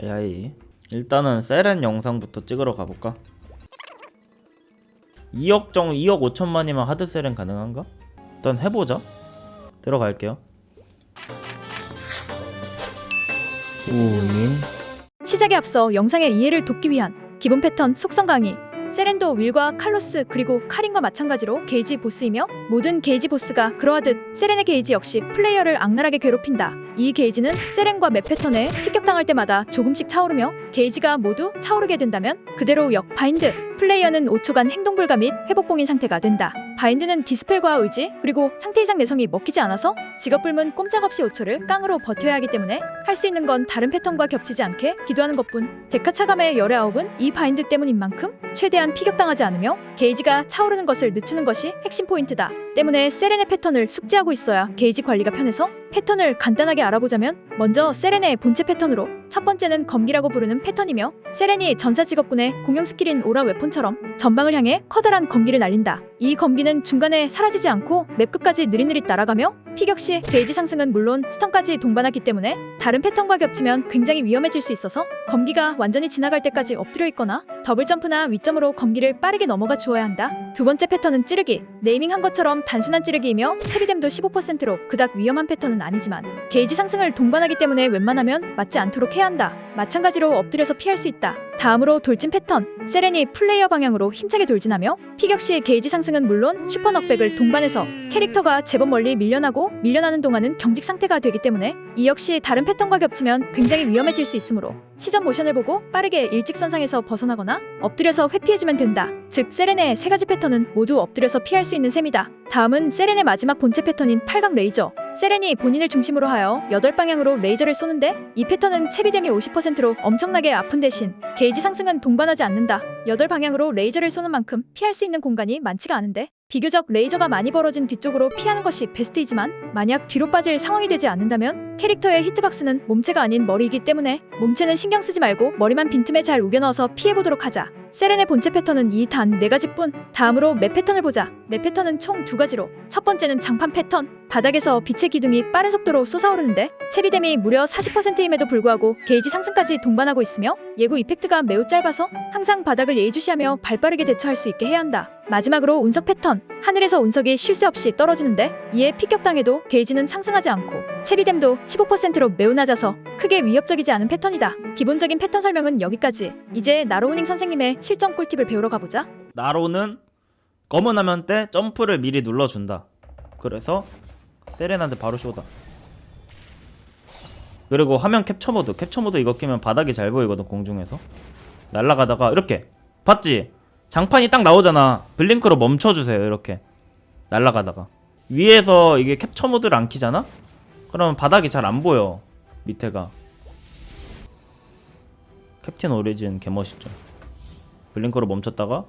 하이하이 일단은 세렌 영상부터 찍으러 가볼까? 2억 정도 2억 5천만이면 하드 세렌 가능한가? 일단 해보자 들어갈게요 우님 시작에 앞서 영상의 이해를 돕기 위한 기본 패턴 속성 강의 세렌도 윌과 칼로스 그리고 카린과 마찬가지로 게이지 보스이며 모든 게이지 보스가 그러하듯 세렌의 게이지 역시 플레이어를 악랄하게 괴롭힌다. 이 게이지는 세렌과 맵 패턴에 피격당할 때마다 조금씩 차오르며 게이지가 모두 차오르게 된다면 그대로 역 바인드 플레이어는 5초간 행동 불가 및 회복봉인 상태가 된다. 바인드는 디스펠과 의지 그리고 상태 이상 내성이 먹히지 않아서 직업 불문 꼼짝없이 5초를 깡으로 버텨야 하기 때문에 할 수 있는 건 다른 패턴과 겹치지 않게 기도하는 것뿐. 데카 차감의 열의 아홉은 이 바인드 때문인 만큼 최대한 피격당하지 않으며 게이지가 차오르는 것을 늦추는 것이 핵심 포인트다. 때문에 세렌의 패턴을 숙지하고 있어야 게이지 관리가 편해서 패턴을 간단하게 알아보자면 먼저 세렌의 본체 패턴으로 첫 번째는 검기라고 부르는 패턴이며 세렌이 전사 직업군의 공용 스킬인 오라 웨폰처럼 전방을 향해 커다란 검기를 날린다. 이 검기는 중간에 사라지지 않고 맵 끝까지 느릿느릿 날아가며 피격 시 게이지 상승은 물론 스턴까지 동반하기 때문에 다른 패턴과 겹치면 굉장히 위험해질 수 있어서 검기가 완전히 지나갈 때까지 엎드려 있거나 더블 점프나 위점으로 검기를 빠르게 넘어가 주어야 한다. 두 번째 패턴은 찌르기. 네이밍한 것처럼 단순한 찌르기이며 채비됨도 15%로 그닥 위험한 패턴은 아니지만 게이지 상승을 동반하기 때문에 웬만하면 맞지 않도록 해야 한다. 마찬가지로 엎드려서 피할 수 있다. 다음으로 돌진 패턴. 세렌이 플레이어 방향으로 힘차게 돌진하며 피격 시 게이지 상승은 물론 슈퍼 넉백을 동반해서 캐릭터가 제법 멀리 밀려나고 밀려나는 동안은 경직 상태가 되기 때문에 이 역시 다른 패턴과 겹치면 굉장히 위험해질 수 있으므로 시전 모션을 보고 빠르게 일직선상에서 벗어나거나 엎드려서 회피해주면 된다. 즉 세렌의 세 가지 패턴은 모두 엎드려서 피할 수 있는 셈이다. 다음은 세렌의 마지막 본체 패턴인 팔각 레이저. 세렌이 본인을 중심으로 하여 8방향으로 레이저를 쏘는데 이 패턴은 채비됨이 50%로 엄청나게 아픈 대신 게이 지 상승은 동반하지 않는다. 8방향으로 레이저를 쏘는 만큼 피할 수 있는 공간이 많지가 않은데 비교적 레이저가 많이 벌어진 뒤쪽으로 피하는 것이 베스트이지만 만약 뒤로 빠질 상황이 되지 않는다면 캐릭터의 히트박스는 몸체가 아닌 머리이기 때문에 몸체는 신경 쓰지 말고 머리만 빈틈에 잘 우겨 넣어서 피해보도록 하자. 세렌의 본체 패턴은 이 단 네 가지뿐. 다음으로 맵 패턴을 보자. 맵 패턴은 총 두 가지로. 첫 번째는 장판 패턴. 바닥에서 빛의 기둥이 빠른 속도로 솟아오르는데 채비됨이 무려 40%임에도 불구하고 게이지 상승까지 동반하고 있으며 예고 이펙트가 매우 짧아서 항상 바닥을 예의주시하며 발빠르게 대처할 수 있게 해야 한다. 마지막으로 운석 패턴. 하늘에서 운석이 쉴 새 없이 떨어지는데 이에 피격당해도 게이지는 상승하지 않고 채비됨도 15%로 매우 낮아서 크게 위협적이지 않은 패턴이다. 기본적인 패턴 설명은 여기까지. 이제 나로우닝 선생님의 실전 꿀팁을 배우러 가보자. 나로는 검은 화면 때 점프를 미리 눌러준다 그래서 세렌한테 바로 쇼다 그리고 화면 캡처 모드 캡처 모드 이거 끼면 바닥이 잘 보이거든 공중에서 날아가다가 이렇게 봤지? 장판이 딱 나오잖아. 블링크로 멈춰주세요 이렇게. 날아가다가. 위에서 이게 캡처 모드를 안 키잖아? 그러면 바닥이 잘 안 보여 밑에가. 캡틴 오리진 개멋있죠. 블링크로 멈췄다가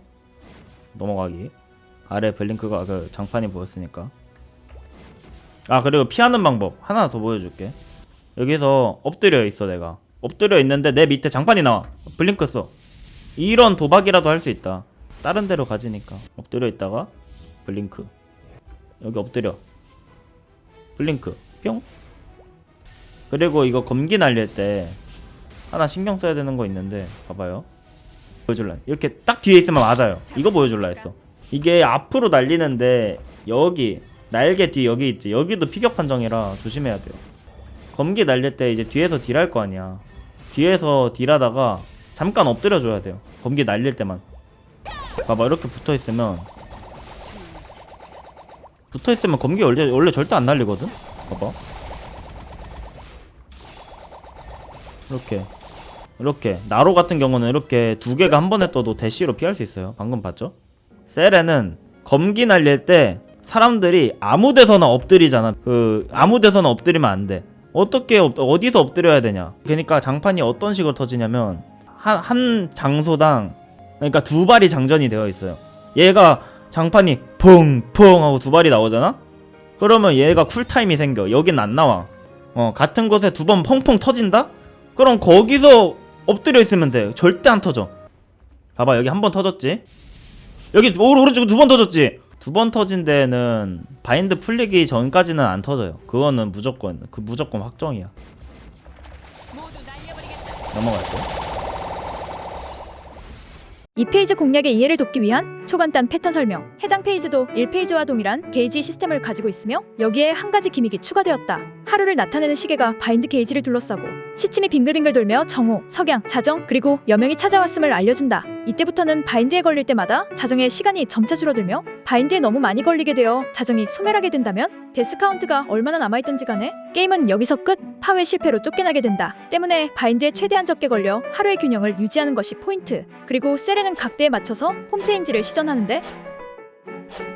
넘어가기. 아래 블링크가 그 장판이 보였으니까. 아 그리고 피하는 방법 하나 더 보여줄게. 여기서 엎드려 있어 내가. 엎드려 있는데 내 밑에 장판이 나와. 블링크 써. 이런 도박이라도 할 수 있다 다른 데로 가지니까 엎드려 있다가 블링크. 여기 엎드려. 블링크. 뿅. 그리고 이거 검기 날릴 때 하나 신경 써야 되는 거 있는데 봐봐요. 보여줄라. 이렇게 딱 뒤에 있으면 맞아요. 이거 보여줄라 했어. 이게 앞으로 날리는데 여기 날개 뒤 여기 있지. 여기도 피격 판정이라 조심해야 돼요. 검기 날릴 때 이제 뒤에서 딜할 거 아니야. 뒤에서 딜하다가 잠깐 엎드려 줘야 돼요. 검기 날릴 때만 봐봐 이렇게 붙어 있으면 붙어 있으면 검기 원래, 원래 절대 안 날리거든? 봐봐. 이렇게. 이렇게. 나로 같은 경우는 이렇게 두 개가 한 번에 떠도 대시로 피할 수 있어요. 방금 봤죠? 셀에는 검기 날릴 때 사람들이 아무 데서나 엎드리잖아. 그 아무 데서나 엎드리면 안돼. 어떻게 엎- 어디서 엎드려야 되냐? 그러니까 장판이 어떤 식으로 터지냐면 한, 한 장소당 그러니까 두 발이 장전이 되어 있어요 얘가 장판이 퐁퐁 하고 두 발이 나오잖아 그러면 얘가 쿨타임이 생겨 여긴 안 나와 어 같은 곳에 두 번 펑펑 터진다? 그럼 거기서 엎드려 있으면 돼. 절대 안 터져. 봐봐 여기 한 번 터졌지. 여기 오- 오른쪽 두번 터졌지. 두 번 터진 데는 바인드 풀리기 전까지는 안 터져요. 그거는 무조건 그 무조건 확정이야. 넘어갈게 요. 이 페이지 공략의 이해를 돕기 위한 초간단 패턴 설명. 해당 페이지도 1페이지와 동일한 게이지 시스템을 가지고 있으며 여기에 한 가지 기믹이 추가되었다. 하루를 나타내는 시계가 바인드 게이지를 둘러싸고 시침이 빙글빙글 돌며 정오, 석양, 자정, 그리고 여명이 찾아왔음을 알려준다. 이때부터는 바인드에 걸릴 때마다 자정의 시간이 점차 줄어들며 바인드에 너무 많이 걸리게 되어 자정이 소멸하게 된다면 데스 카운트가 얼마나 남아있던지 간에 게임은 여기서 끝, 파회 실패로 쫓겨나게 된다. 때문에 바인드에 최대한 적게 걸려 하루의 균형을 유지하는 것이 포인트. 그리고 세렌은 각대에 맞춰서 폼체인지를 시전하는데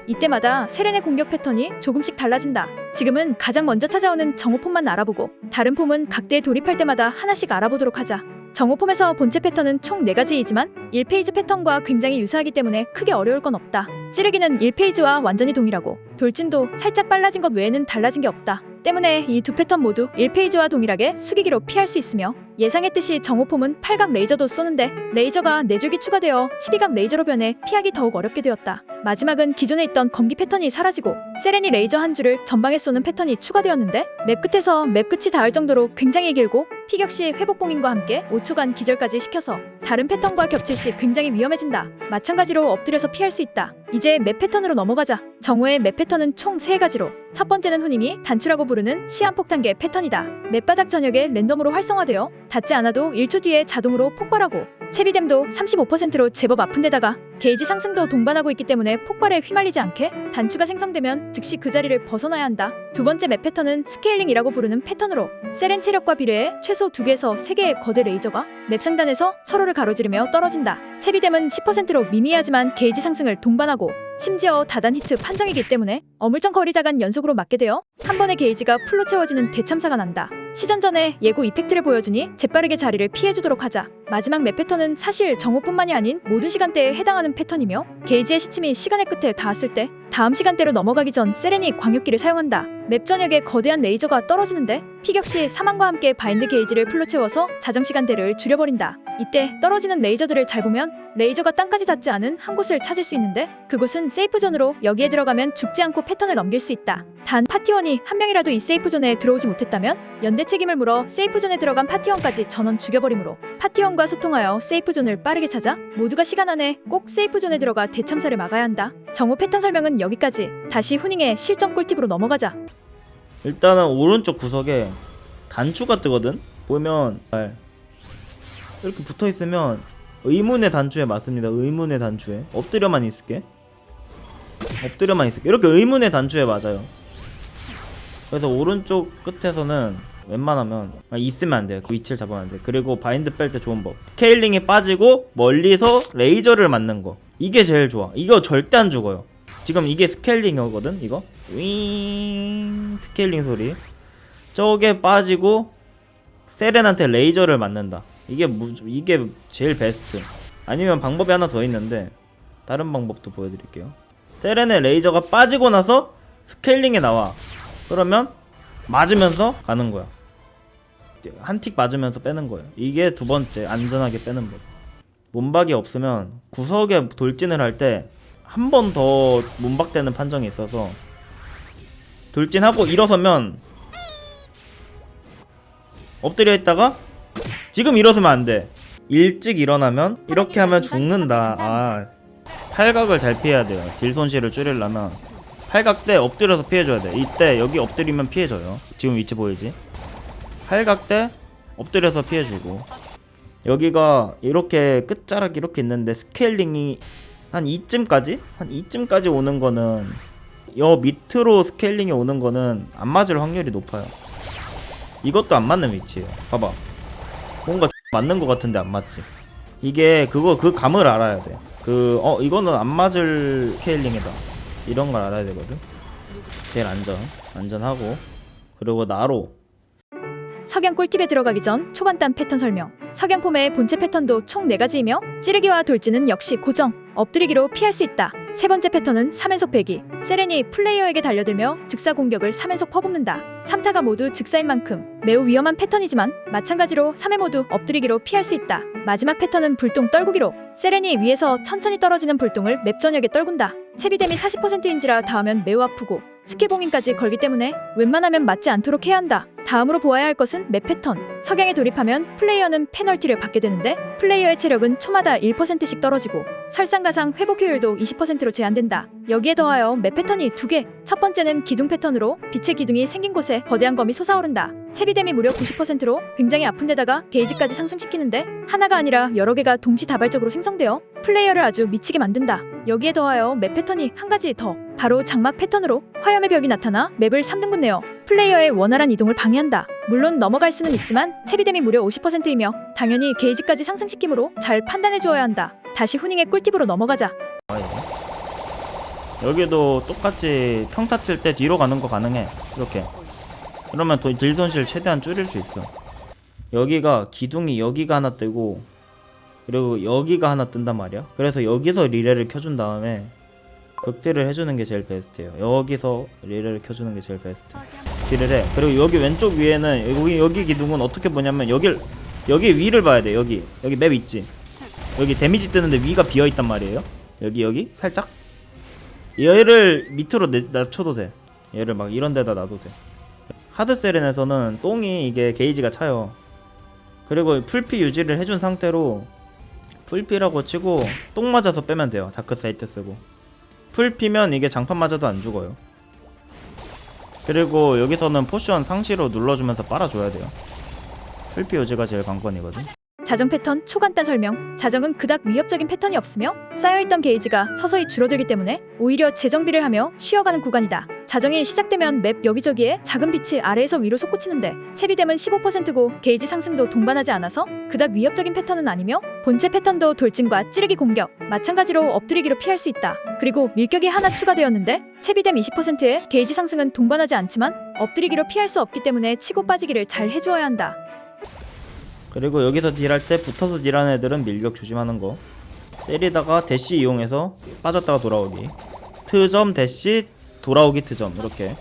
이때마다 세렌의 공격 패턴이 조금씩 달라진다. 지금은 가장 먼저 찾아오는 정오폼만 알아보고 다른 폼은 각대에 돌입할 때마다 하나씩 알아보도록 하자. 정오폼에서 본체 패턴은 총 4가지이지만 1페이지 패턴과 굉장히 유사하기 때문에 크게 어려울 건 없다. 찌르기는 1페이지와 완전히 동일하고 돌진도 살짝 빨라진 것 외에는 달라진 게 없다. 때문에 이 두 패턴 모두 1페이지와 동일하게 숙이기로 피할 수 있으며 예상했듯이 정오폼은 8각 레이저도 쏘는데 레이저가 4줄기 추가되어 12각 레이저로 변해 피하기 더욱 어렵게 되었다. 마지막은 기존에 있던 검기 패턴이 사라지고 세렌이 레이저 한 줄을 전방에 쏘는 패턴이 추가되었는데 맵 끝에서 맵 끝이 닿을 정도로 굉장히 길고 피격 시 회복 봉인과 함께 5초간 기절까지 시켜서 다른 패턴과 겹칠 시 굉장히 위험해진다. 마찬가지로 엎드려서 피할 수 있다. 이제 맵 패턴으로 넘어가자. 정오의 맵 패턴은 총 3가지로 첫 번째는 훈잉이 단추라고 부르는 시한폭탄계 패턴이다. 맵바닥 전역에 랜덤으로 활성화되어 닿지 않아도 1초 뒤에 자동으로 폭발하고 채비됨도 35%로 제법 아픈 데다가 게이지 상승도 동반하고 있기 때문에 폭발에 휘말리지 않게 단추가 생성되면 즉시 그 자리를 벗어나야 한다. 두 번째 맵 패턴은 스케일링이라고 부르는 패턴으로 세렌 체력과 비례해 최소 2개에서 3개의 거대 레이저가 맵 상단에서 서로를 가로지르며 떨어진다. 채비됨은 10%로 미미하지만 게이지 상승을 동반하고 심지어 다단 히트 판정이기 때문에 어물쩡거리다간 연속으로 맞게 되어 한 번의 게이지가 풀로 채워지는 대참사가 난다. 시전 전에 예고 이펙트를 보여주니 재빠르게 자리를 피해주도록 하자. 마지막 맵 패턴은 사실 정오뿐만이 아닌 모든 시간대에 해당하는 패턴이며 게이지의 시침이 시간의 끝에 닿았을 때 다음 시간대로 넘어가기 전 세렌이 광역기를 사용한다. 맵 전역에 거대한 레이저가 떨어지는데 피격 시 사망과 함께 바인드 게이지를 풀로 채워서 자정 시간대를 줄여버린다. 이때 떨어지는 레이저들을 잘 보면 레이저가 땅까지 닿지 않은 한 곳을 찾을 수 있는데 그곳은 세이프 존으로 여기에 들어가면 죽지 않고 패턴을 넘길 수 있다. 단 파티원이 한 명이라도 이 세이프 존에 들어오지 못했다면 연대 책임을 물어 세이프 존에 들어간 파티원까지 전원 죽여버리므로 파티원과 소통하여 세이프 존을 빠르게 찾아 모두가 시간 안에 꼭 세이프 존에 들어가 대참사를 막아야 한다. 정오 패턴 설명은 여기까지. 다시 후닝의 실전 꿀팁으로 넘어가자. 일단은 오른쪽 구석에 단추가 뜨거든. 보면 잘 이렇게 붙어 있으면 의문의 단추에 맞습니다. 의문의 단추에 엎드려만 있을게. 엎드려만 있을게. 이렇게 의문의 단추에 맞아요. 그래서 오른쪽 끝에서는 웬만하면 아, 있으면 안 돼요. 그 위치를 잡으면 안 돼. 그리고 바인드 뺄 때 좋은 법. 스케일링이 빠지고 멀리서 레이저를 맞는 거. 이게 제일 좋아. 이거 절대 안 죽어요. 지금 이게 스케일링이거든. 이거. 윙 스케일링 소리. 저게 빠지고 세렌한테 레이저를 맞는다. 이게 무, 이게 제일 베스트. 아니면 방법이 하나 더 있는데 다른 방법도 보여드릴게요. 세렌의 레이저가 빠지고 나서 스케일링에 나와. 그러면 맞으면서 가는 거야. 한 틱 맞으면서 빼는 거예요. 이게 두 번째 안전하게 빼는 법. 몸박이 없으면 구석에 돌진을 할 때 한 번 더 몸박되는 판정이 있어서 돌진하고 일어서면 엎드려 있다가 지금 일어서면 안 돼. 일찍 일어나면 이렇게 하면 죽는다. 아, 팔각을 잘 피해야 돼요. 딜 손실을 줄이려면 팔각 때 엎드려서 피해줘야 돼. 이때 여기 엎드리면 피해줘요. 지금 위치 보이지? 팔각 때 엎드려서 피해주고 여기가 이렇게 끝자락 이렇게 있는데 스케일링이 한 이쯤까지 한 이쯤까지 오는 거는 여 밑으로 스케일링이 오는 거는 안 맞을 확률이 높아요. 이것도 안 맞는 위치예요. 봐봐. 뭔가 맞는 것 같은데 안 맞지. 이게 그거 그 감을 알아야 돼. 그 어 이거는 안 맞을 스케일링이다. 이런 걸 알아야 되거든. 제일 안전 안전하고 그리고 나로 석양 꿀팁에 들어가기 전 초간단 패턴 설명. 석양 폼의 본체 패턴도 총 4가지이며 찌르기와 돌진은 역시 고정, 엎드리기로 피할 수 있다. 세 번째 패턴은 3연속 배기. 세렌이 플레이어에게 달려들며 즉사 공격을 3연속 퍼붓는다. 3타가 모두 즉사인 만큼 매우 위험한 패턴이지만 마찬가지로 3회 모두 엎드리기로 피할 수 있다. 마지막 패턴은 불똥 떨구기로 세렌이 위에서 천천히 떨어지는 불똥을 맵 전역에 떨군다. 채비됨이 40%인지라 닿으면 매우 아프고 스킬 봉인까지 걸기 때문에 웬만하면 맞지 않도록 해야 한다. 다음으로 보아야 할 것은 맵 패턴. 석양에 돌입하면 플레이어는 페널티를 받게 되는데 플레이어의 체력은 초마다 1%씩 떨어지고 설상가상 회복 효율도 20%로 제한된다. 여기에 더하여 맵 패턴이 두 개. 첫 번째는 기둥 패턴으로 빛의 기둥이 생긴 곳에 거대한 검이 솟아오른다. 채비뎀이 무려 90%로 굉장히 아픈 데다가 게이지까지 상승시키는데 하나가 아니라 여러 개가 동시다발적으로 생성되어 플레이어를 아주 미치게 만든다. 여기에 더하여 맵 패턴이 한 가지 더 바로 장막 패턴으로 화염의 벽이 나타나 맵을 3등분 내어 플레이어의 원활한 이동을 방해한다. 물론 넘어갈 수는 있지만 채비뎀이 무려 50%이며 당연히 게이지까지 상승시키므로 잘 판단해 주어야 한다. 다시 후닝의 꿀팁으로 넘어가자. 여기도 똑같이 평타 칠 때 뒤로 가는 거 가능해 이렇게 그러면 또딜 손실 최대한 줄일 수 있어. 여기가 기둥이 여기가 하나 뜨고 그리고 여기가 하나 뜬단 말이야. 그래서 여기서 리레를 켜준 다음에 극딜을 해주는 게 제일 베스트예요. 여기서 리레를 켜주는 게 제일 베스트. 딜을 해. 그리고 여기 왼쪽 위에는 여기 여기 기둥은 어떻게 보냐면 여길 여기 위를 봐야 돼 여기. 여기 맵 있지? 여기 데미지 뜨는데 위가 비어 있단 말이에요. 여기 여기? 살짝? 얘를 밑으로 내, 낮춰도 돼. 얘를 막 이런 데다 놔도 돼 하드세렌에서는 똥이 이게 게이지가 차요. 그리고 풀피 유지를 해준 상태로 풀피라고 치고 똥 맞아서 빼면 돼요. 다크사이트 쓰고. 풀피면 이게 장판 맞아도 안 죽어요. 그리고 여기서는 포션 상시로 눌러주면서 빨아줘야 돼요. 풀피 유지가 제일 관건이거든 자정 패턴 초간단 설명. 자정은 그닥 위협적인 패턴이 없으며 쌓여있던 게이지가 서서히 줄어들기 때문에 오히려 재정비를 하며 쉬어가는 구간이다. 자정이 시작되면 맵 여기저기에 작은 빛이 아래에서 위로 솟구치는데 채비뎀은 15%고 게이지 상승도 동반하지 않아서 그닥 위협적인 패턴은 아니며 본체 패턴도 돌진과 찌르기 공격, 마찬가지로 엎드리기로 피할 수 있다. 그리고 밀격이 하나 추가되었는데 채비뎀 20%의 게이지 상승은 동반하지 않지만 엎드리기로 피할 수 없기 때문에 치고 빠지기를 잘 해주어야 한다. 그리고 여기서 딜할 때 붙어서 딜하는 애들은 밀격 조심하는 거. 때리다가 대시 이용해서 빠졌다가 돌아오기. 트점 대시 돌아오기 트점 이렇게.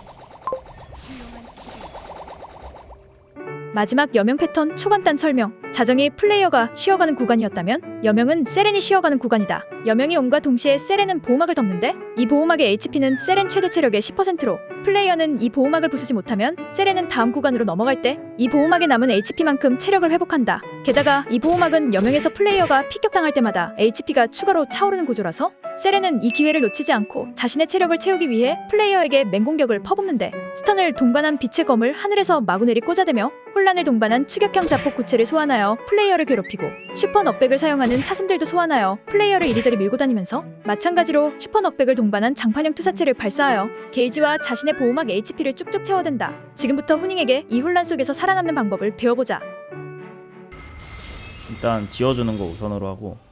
마지막 여명 패턴 초간단 설명. 자정이 플레이어가 쉬어가는 구간이었다면 여명은 세렌이 쉬어가는 구간이다. 여명이 온과 동시에 세렌은 보호막을 덮는데 이 보호막의 HP는 세렌 최대 체력의 10%로 플레이어는 이 보호막을 부수지 못하면 세렌은 다음 구간으로 넘어갈 때 이 보호막에 남은 HP만큼 체력을 회복한다. 게다가 이 보호막은 여명에서 플레이어가 피격당할 때마다 HP가 추가로 차오르는 구조라서 세렌은 이 기회를 놓치지 않고 자신의 체력을 채우기 위해 플레이어에게 맹공격을 퍼붓는데 스턴을 동반한 빛의 검을 하늘에서 마구내리 꽂아대며 혼란을 동반한 추격형 자폭 구체를 소환하여 플레이어를 괴롭히고 슈퍼 넉백을 사용하는 사슴들도 소환하여 플레이어를 이리저리 밀고 다니면서 마찬가지로 슈퍼 넉백을 동반한 장판형 투사체를 발사하여 게이지와 자신의 보호막 HP를 쭉쭉 채워댄다. 지금부터 후닝에게 이 혼란 속에서 살아남는 방법을 배워보자. 일단 지워주는 거 우선으로 하고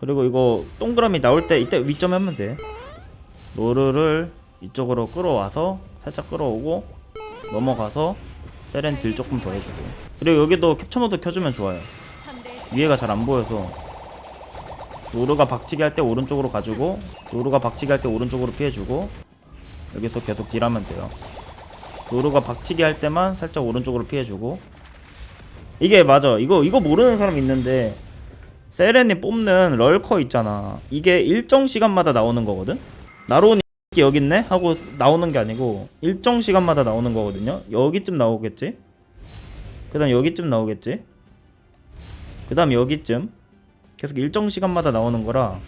그리고 이거 동그라미 나올 때 이때 위점 하면 돼. 노르를 이쪽으로 끌어와서 살짝 끌어오고 넘어가서 세렌 딜 조금 더 해주고. 그리고 여기도 캡처 모드 켜주면 좋아요. 위에가 잘 안 보여서. 노르가 박치기 할 때 오른쪽으로 가지고 노르가 박치기 할 때 오른쪽으로 피해주고 여기서 계속 딜하면 돼요. 노르가 박치기 할 때만 살짝 오른쪽으로 피해주고. 이게 맞아. 이거 이거 모르는 사람 있는데 세렌이 뽑는 럴커 있잖아. 이게 일정 시간마다 나오는 거거든? 나로니 여기 있네? 하고 나오는 게 아니고 일정 시간마다 나오는 거거든요? 여기쯤 나오겠지? 그 다음 여기쯤 나오겠지? 그 다음 여기쯤? 계속 일정 시간마다 나오는 거라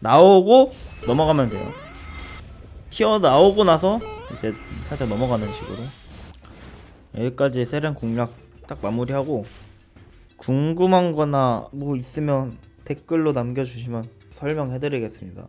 나오고 넘어가면 돼요. 튀어 나오고 나서 이제 살짝 넘어가는 식으로. 여기까지 세렌 공략 딱 마무리하고 궁금한 거나 뭐 있으면 댓글로 남겨주시면 설명해드리겠습니다